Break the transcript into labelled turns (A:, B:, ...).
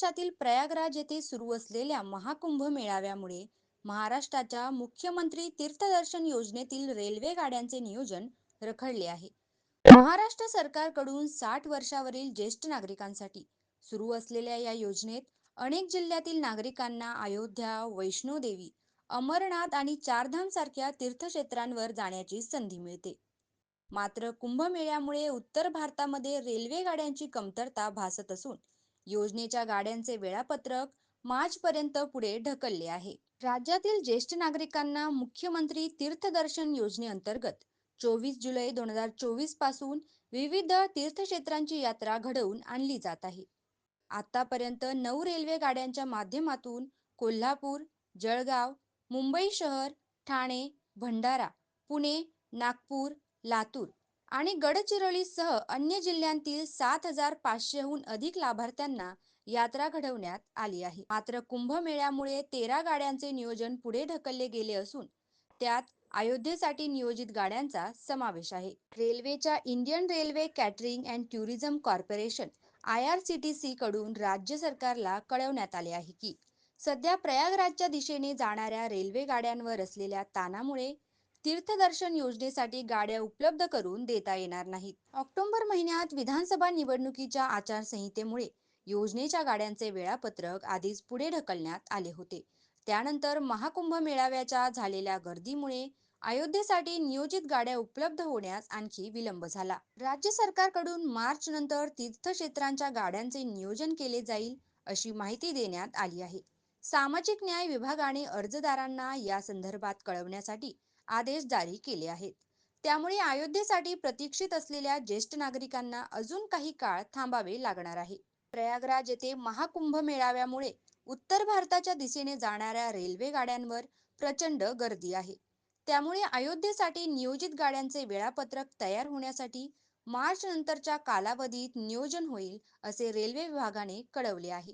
A: प्रदेशातील प्रयागराज येथे सुरू असलेल्या महाकुंभ मेळाव्यामुळे महाराष्ट्राच्या मुख्यमंत्री तीर्थदर्शन योजनेतील रेल्वे गाड्यांचे नियोजन रखडले आहे. महाराष्ट्र सरकारकडून साठ वर्षावरील ज्येष्ठ नागरिकांसाठी सुरू असलेल्या या योजनेत अनेक जिल्ह्यातील नागरिकांना अयोध्या वैष्णोदेवी अमरनाथ आणि चारधाम सारख्या तीर्थक्षेत्रांवर जाण्याची संधी मिळते. मात्र कुंभमेळ्यामुळे उत्तर भारतामध्ये रेल्वे गाड्यांची कमतरता भासत असून योजनेच्या गाड्यांचे वेळापत्रक मार्चपर्यंत पुढे ढकलले आहे. राज्यातील ज्येष्ठ नागरिकांना मुख्यमंत्री तीर्थदर्शन योजनेअंतर्गत चोवीस जुलै दोन हजार चोवीसपासून विविध तीर्थक्षेत्रांची यात्रा घडवून आणली जात आहे. आतापर्यंत नऊ रेल्वे गाड्यांच्या माध्यमातून कोल्हापूर जळगाव मुंबई शहर ठाणे भंडारा पुणे नागपूर लातूर आणि गडचिरोलीसह अन्य जिल्ह्यांतील सात हजार पाचशेहून अधिक लाभार्थ्यांना यात्रा घडवण्यात आली आहे. मात्र कुंभमेळ्यामुळे तेरा गाड्यांचे नियोजन पुढे ढकलले गेले असून त्यात अयोध्येसाठी नियोजित गाड्यांचा समावेश आहे. रेल्वेच्या Indian Railway Catering and Tourism Corporation I R C T C कडून राज्य सरकारला कळवण्यात आले आहे की सध्या प्रयागराजच्या दिशेने जाणाऱ्या रेल्वे गाड्यांवर असलेल्या ताणामुळे तीर्थदर्शन योजनेसाठी गाड्या उपलब्ध करून देता येणार नाहीत. ऑक्टोबर महिन्यात विधानसभा निवडणुकीच्या आचारसंहितेमुळे योजनेच्या गाड्यांचे वेळापत्रक आधीच पुढे ढकलण्यात आले होते. त्यानंतर महाकुंभ मेळाव्याच्या झालेल्या गर्दीमुळे अयोध्येसाठी नियोजित गाड्या उपलब्ध होण्यास आणखी विलंब झाला. राज्य सरकारकडून मार्च नंतर तीर्थक्षेत्रांच्या गाड्यांचे नियोजन केले जाईल अशी माहिती देण्यात आली आहे. सामाजिक न्याय विभागाने अर्जदारांना या संदर्भात कळवण्यासाठी आदेश जारी केले आहेत. त्यामुळे अयोध्येसाठी प्रतीक्षित असलेल्या ज्येष्ठ नागरिकांना अजून काही काळ थांबावे लागणार आहे. प्रयागराज येथे महाकुंभ मेळाव्यामुळे उत्तर भारताच्या दिशेने जाणाऱ्या रेल्वे गाड्यांवर प्रचंड गर्दी आहे. त्यामुळे अयोध्येसाठी नियोजित गाड्यांचे वेळापत्रक तयार होण्यासाठी मार्च नंतरच्या कालावधीत नियोजन होईल असे रेल्वे विभागाने कळवले आहे.